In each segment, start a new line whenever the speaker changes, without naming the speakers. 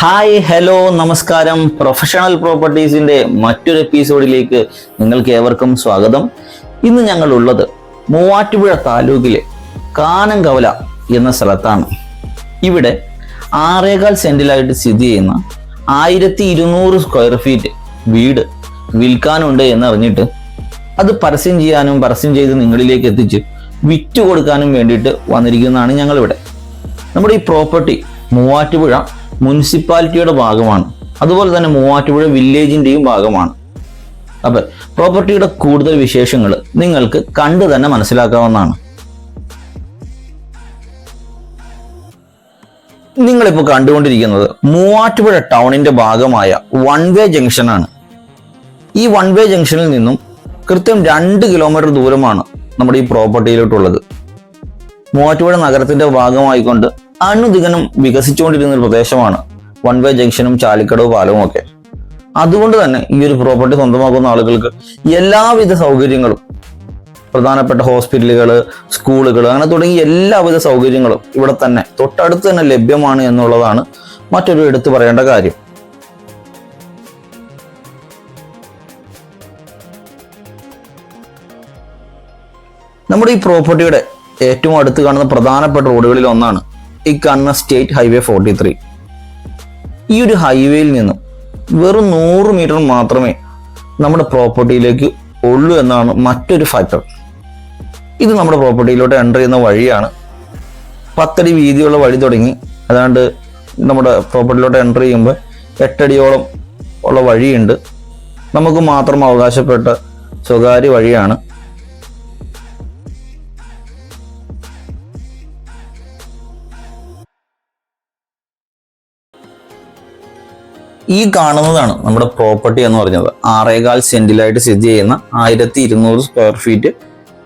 Hi hello നമസ്കാരം. Professional പ്രോപ്പർട്ടീസിന്റെ മറ്റൊരു എപ്പിസോഡിലേക്ക് നിങ്ങൾക്ക് ഏവർക്കും സ്വാഗതം. ഇന്ന് ഞങ്ങൾ ഉള്ളത് മൂവാറ്റുപുഴ താലൂക്കിലെ കാനംകവല എന്ന സ്ഥലത്താണ്. ഇവിടെ ആറേകാൽ സെന്റിലായിട്ട് സ്ഥിതി ചെയ്യുന്ന ആയിരത്തി ഇരുന്നൂറ് സ്ക്വയർ ഫീറ്റ് വീട് വിൽക്കാനുണ്ട് എന്നറിഞ്ഞിട്ട് അത് പരസ്യം ചെയ്യാനും പരസ്യം ചെയ്ത് നിങ്ങളിലേക്ക് എത്തിച്ച് വിറ്റ് കൊടുക്കാനും വേണ്ടിയിട്ട് വന്നിരിക്കുന്നതാണ് ഞങ്ങളിവിടെ. നമ്മുടെ ഈ പ്രോപ്പർട്ടി മൂവാറ്റുപുഴ മുനിസിപ്പാലിറ്റിയുടെ ഭാഗമാണ്. അതുപോലെ തന്നെ മൂവാറ്റുപുഴ വില്ലേജിന്റെയും ഭാഗമാണ്. അപ്പോൾ പ്രോപ്പർട്ടിയുടെ കൂടുതൽ വിശേഷങ്ങൾ നിങ്ങൾക്ക് കണ്ടു തന്നെ മനസ്സിലാക്കാവുന്നതാണ്. നിങ്ങളിപ്പോൾ കണ്ടുകൊണ്ടിരിക്കുന്നത് മൂവാറ്റുപുഴ ടൗണിന്റെ ഭാഗമായ വൺ വേ ജംഗ്ഷനാണ്. ഈ വൺ വേ ജംഗ്ഷനിൽ നിന്നും കൃത്യം രണ്ട് കിലോമീറ്റർ ദൂരമാണ് നമ്മുടെ ഈ പ്രോപ്പർട്ടിയിലോട്ടുള്ളത്. മൂവാറ്റുപുഴ നഗരത്തിന്റെ ഭാഗമായിക്കൊണ്ട് അണുദിഗനം വികസിച്ചുകൊണ്ടിരുന്ന ഒരു പ്രദേശമാണ്. വൺ വേ ജംഗ്ഷനും ചാലിക്കടവ് പാലവും ഒക്കെ. അതുകൊണ്ട് തന്നെ ഈ ഒരു പ്രോപ്പർട്ടി സ്വന്തമാക്കുന്ന ആളുകൾക്ക് എല്ലാവിധ സൗകര്യങ്ങളും പ്രധാനപ്പെട്ട ഹോസ്പിറ്റലുകൾ സ്കൂളുകൾ അങ്ങനെ തുടങ്ങി എല്ലാവിധ സൗകര്യങ്ങളും ഇവിടെ തന്നെ തൊട്ടടുത്ത് തന്നെ ലഭ്യമാണ് എന്നുള്ളതാണ് മറ്റൊരു എടുത്തു പറയേണ്ട കാര്യം. നമ്മുടെ ഈ പ്രോപ്പർട്ടിയുടെ ഏറ്റവും അടുത്ത് കാണുന്ന പ്രധാനപ്പെട്ട റോഡുകളിൽ ഒന്നാണ് ഈ കാണുന്ന സ്റ്റേറ്റ് ഹൈവേ ഫോർട്ടി ത്രീ. ഈ ഒരു ഹൈവേയിൽ നിന്നും വെറും നൂറ് മീറ്റർ മാത്രമേ നമ്മുടെ പ്രോപ്പർട്ടിയിലേക്ക് ഉള്ളൂ എന്നാണ് മറ്റൊരു ഫാക്ടർ. ഇത് നമ്മുടെ പ്രോപ്പർട്ടിയിലോട്ട് എന്റർ ചെയ്യുന്ന വഴിയാണ്. പത്തടി വീതിയുള്ള വഴി തുടങ്ങി. അതാണ്ട് നമ്മുടെ പ്രോപ്പർട്ടിയിലോട്ട് എന്റർ ചെയ്യുമ്പോൾ എട്ടടിയോളം ഉള്ള വഴിയുണ്ട്. നമുക്ക് മാത്രം അവകാശപ്പെട്ട സ്വകാര്യ വഴിയാണ്. ഈ കാണുന്നതാണ് നമ്മുടെ പ്രോപ്പർട്ടി എന്ന് പറഞ്ഞത്. ആറേകാൽ സെന്റിലായിട്ട് സ്ഥിതി ചെയ്യുന്ന ആയിരത്തി ഇരുന്നൂറ് സ്ക്വയർ ഫീറ്റ്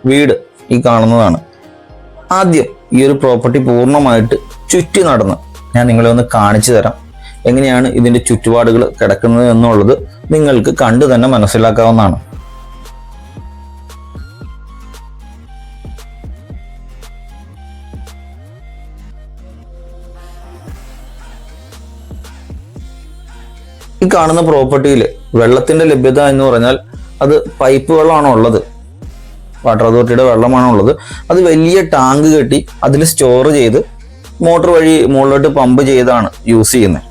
വീട് ഈ കാണുന്നതാണ്. ആദ്യം ഈ ഒരു പ്രോപ്പർട്ടി പൂർണമായിട്ട് ചുറ്റി നടന്ന് ഞാൻ നിങ്ങളെ ഒന്ന് കാണിച്ചു തരാം. എങ്ങനെയാണ് ഇതിന്റെ ചുറ്റുപാടുകൾ കിടക്കുന്നത് എന്നുള്ളത് നിങ്ങൾക്ക് കണ്ടു തന്നെ മനസ്സിലാക്കാവുന്നതാണ്. ഈ കാണുന്ന പ്രോപ്പർട്ടിയിൽ വെള്ളത്തിന്റെ ലഭ്യത എന്ന് പറഞ്ഞാൽ അത് പൈപ്പ് വെള്ളമാണോ ഉള്ളത്. വാട്ടർ അതോറിറ്റിയുടെ വെള്ളമാണോ ഉള്ളത്. അത് വലിയ ടാങ്ക് കെട്ടി അതിൽ സ്റ്റോർ ചെയ്ത് മോട്ടോർ വഴി മുകളിലോട്ട് പമ്പ് ചെയ്താണ് യൂസ് ചെയ്യുന്നത്.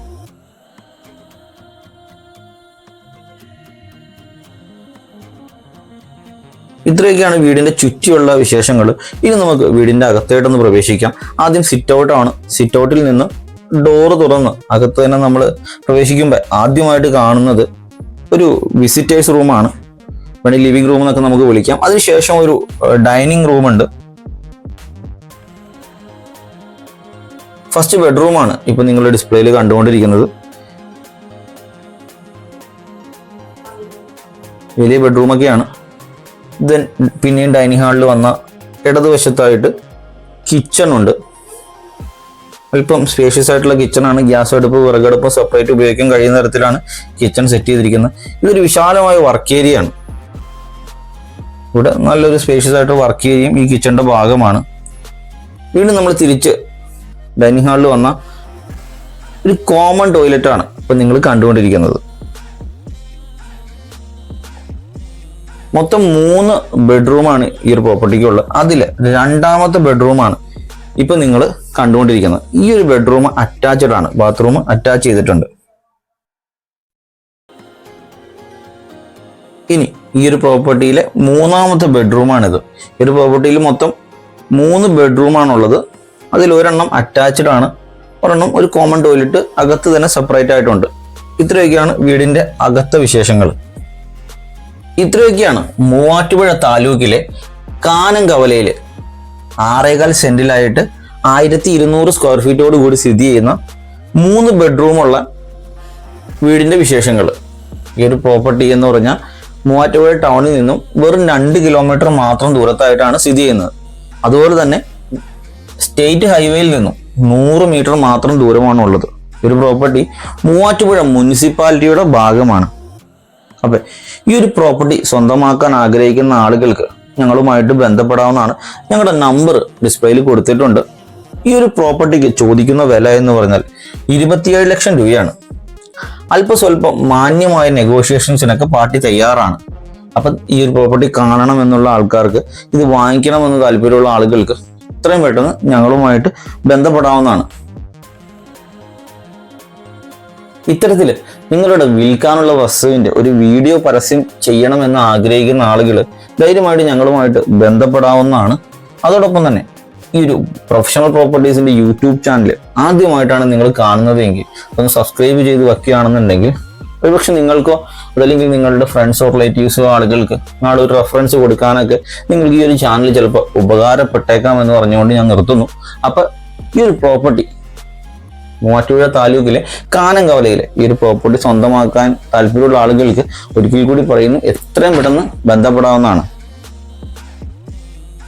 ഇത്രയൊക്കെയാണ് വീടിന്റെ ചുറ്റിയുള്ള വിശേഷങ്ങൾ. ഇനി നമുക്ക് വീടിന്റെ അകത്തേട്ടൊന്ന് പ്രവേശിക്കാം. ആദ്യം സിറ്റ് ഔട്ട് ആണ്. സിറ്റ് ഔട്ടിൽ നിന്ന് ഡോറ് തുറന്ന് അകത്ത് തന്നെ നമ്മൾ പ്രവേശിക്കുമ്പോൾ ആദ്യമായിട്ട് കാണുന്നത് ഒരു വിസിറ്റേഴ്സ് റൂമാണ് വേണമെങ്കിൽ ലിവിംഗ് റൂം എന്നൊക്കെ നമുക്ക് വിളിക്കാം. അതിനുശേഷം ഒരു ഡൈനിങ് റൂം ഉണ്ട്. ഫസ്റ്റ് ബെഡ്റൂമാണ് ഇപ്പം നിങ്ങൾ ഡിസ്പ്ലേയിൽ കണ്ടുകൊണ്ടിരിക്കുന്നത്. വലിയ ബെഡ്റൂമൊക്കെയാണ് ദെൻ പിന്നെയും ഡൈനിങ് ഹാളിൽ വന്ന ഇടതുവശത്തായിട്ട് കിച്ചൺ ഉണ്ട്. അല്പം സ്പേഷ്യസ് ആയിട്ടുള്ള കിച്ചണാണ് ഗ്യാസ് അടുപ്പ് വിറകടുപ്പ് സെപ്പറേറ്റ് ഉപയോഗിക്കാൻ കഴിയുന്ന തരത്തിലാണ് കിച്ചൺ സെറ്റ് ചെയ്തിരിക്കുന്നത്. ഇതൊരു വിശാലമായ വർക്ക് ഏരിയ ആണ്. ഇവിടെ നല്ലൊരു സ്പേഷ്യസ് ആയിട്ട് വർക്ക് ഏരിയയും ഈ കിച്ചണിന്റെ ഭാഗമാണ്. വീണ്ടും നമ്മൾ തിരിച്ച് ഡൈനിങ് ഹാളിൽ വന്ന ഒരു കോമൺ ടോയ്ലറ്റ് ആണ് ഇപ്പൊ നിങ്ങൾ കണ്ടുകൊണ്ടിരിക്കുന്നത്. മൊത്തം മൂന്ന് ബെഡ്റൂമാണ് ഈ ഒരു പ്രോപ്പർട്ടിക്കുള്ളത് അതിൽ രണ്ടാമത്തെ ബെഡ്റൂമാണ് ഇപ്പൊ നിങ്ങൾ കണ്ടുകൊണ്ടിരിക്കുന്നത്. ഈ ഒരു ബെഡ്റൂം അറ്റാച്ച്ഡ് ആണ്. ബാത്റൂം അറ്റാച്ച് ചെയ്തിട്ടുണ്ട്. ഇനി ഈ ഒരു പ്രോപ്പർട്ടിയിലെ മൂന്നാമത്തെ ബെഡ്റൂമാണിത് ഈ ഒരു പ്രോപ്പർട്ടിയിൽ മൊത്തം മൂന്ന് ബെഡ്റൂമാണുള്ളത് അതിൽ ഒരെണ്ണം അറ്റാച്ച്ഡ് ആണ്. ഒരെണ്ണം ഒരു കോമൺ ടോയ്ലറ്റ് അകത്ത് തന്നെ സെപ്പറേറ്റ് ആയിട്ടുണ്ട്. ഇത്രയൊക്കെയാണ് വീടിന്റെ അകത്തെ വിശേഷങ്ങൾ. ഇത്രയൊക്കെയാണ് മൂവാറ്റുപുഴ താലൂക്കിലെ കാനംകവലയിലെ ആറേകാൽ സെന്റിലായിട്ട് ആയിരത്തി ഇരുന്നൂറ് സ്ക്വയർ ഫീറ്റോട് കൂടി സ്ഥിതി ചെയ്യുന്ന മൂന്ന് ബെഡ്റൂമുള്ള വീടിന്റെ വിശേഷങ്ങൾ. ഈ ഒരു പ്രോപ്പർട്ടി എന്ന് പറഞ്ഞാൽ മൂവാറ്റുപുഴ ടൗണിൽ നിന്നും വെറും രണ്ട് കിലോമീറ്റർ മാത്രം ദൂരത്തായിട്ടാണ് സ്ഥിതി ചെയ്യുന്നത്. അതുപോലെ തന്നെ സ്റ്റേറ്റ് ഹൈവേയിൽ നിന്നും നൂറ് മീറ്റർ മാത്രം ദൂരമാണ് ഉള്ളത് ഒരു പ്രോപ്പർട്ടി മൂവാറ്റുപുഴ മുനിസിപ്പാലിറ്റിയുടെ ഭാഗമാണ്. അപ്പൊ ഈ ഒരു പ്രോപ്പർട്ടി സ്വന്തമാക്കാൻ ആഗ്രഹിക്കുന്ന ആളുകൾക്ക് ഞങ്ങളുമായിട്ട് ബന്ധപ്പെടാവുന്നതാണ്. ഞങ്ങളുടെ നമ്പർ ഡിസ്പ്ലേയിൽ കൊടുത്തിട്ടുണ്ട്. ഈ ഒരു പ്രോപ്പർട്ടിക്ക് ചോദിക്കുന്ന വില എന്ന് പറഞ്ഞാൽ ഇരുപത്തിയേഴ് ലക്ഷം രൂപയാണ്. അല്പ സ്വല്പം മാന്യമായ നെഗോഷിയേഷൻസിനൊക്കെ പാർട്ടി തയ്യാറാണ്. അപ്പം ഈ ഒരു പ്രോപ്പർട്ടി കാണണം എന്നുള്ള ആൾക്കാർക്ക് ഇത് വാങ്ങിക്കണമെന്ന് താല്പര്യമുള്ള ആളുകൾക്ക് എത്രയും പെട്ടെന്ന് ഞങ്ങളുമായിട്ട് ബന്ധപ്പെടാവുന്നതാണ്. ഇത്തരത്തിൽ നിങ്ങളുടെ വിൽക്കാനുള്ള വസ്തുവിന്റെ ഒരു വീഡിയോ പരസ്യം ചെയ്യണമെന്ന് ആഗ്രഹിക്കുന്ന ആളുകൾ ധൈര്യമായിട്ട് ഞങ്ങളുമായിട്ട് ബന്ധപ്പെടാവുന്നതാണ്. അതോടൊപ്പം തന്നെ ഈ ഒരു പ്രൊഫഷണൽ പ്രോപ്പർട്ടീസിന്റെ യൂട്യൂബ് ചാനൽ ആദ്യമായിട്ടാണ് നിങ്ങൾ കാണുന്നതെങ്കിൽ ഒന്ന് സബ്സ്ക്രൈബ് ചെയ്ത് വെക്കുകയാണെന്നുണ്ടെങ്കിൽ ഒരുപക്ഷെ നിങ്ങൾക്കോ അതല്ലെങ്കിൽ നിങ്ങളുടെ ഫ്രണ്ട്സോ റിലേറ്റീവ്സോ ആളുകൾക്ക് നാളെ ഒരു റെഫറൻസ് കൊടുക്കാനൊക്കെ നിങ്ങൾക്ക് ഈ ഒരു ചാനൽ ചിലപ്പോൾ ഉപകാരപ്പെട്ടേക്കാം എന്ന് പറഞ്ഞുകൊണ്ട് ഞാൻ നിർത്തുന്നു. അപ്പം ഈ ഒരു പ്രോപ്പർട്ടി മൂവാറ്റുപുഴ താലൂക്കിലെ കാനങ്കവലയിലെ ഈ ഒരു പ്രോപ്പർട്ടി സ്വന്തമാക്കാൻ താല്പര്യമുള്ള ആളുകൾക്ക് ഒരിക്കൽ കൂടി പറയുന്നു എത്രയും പെട്ടെന്ന് ബന്ധപ്പെടാവുന്നതാണ്.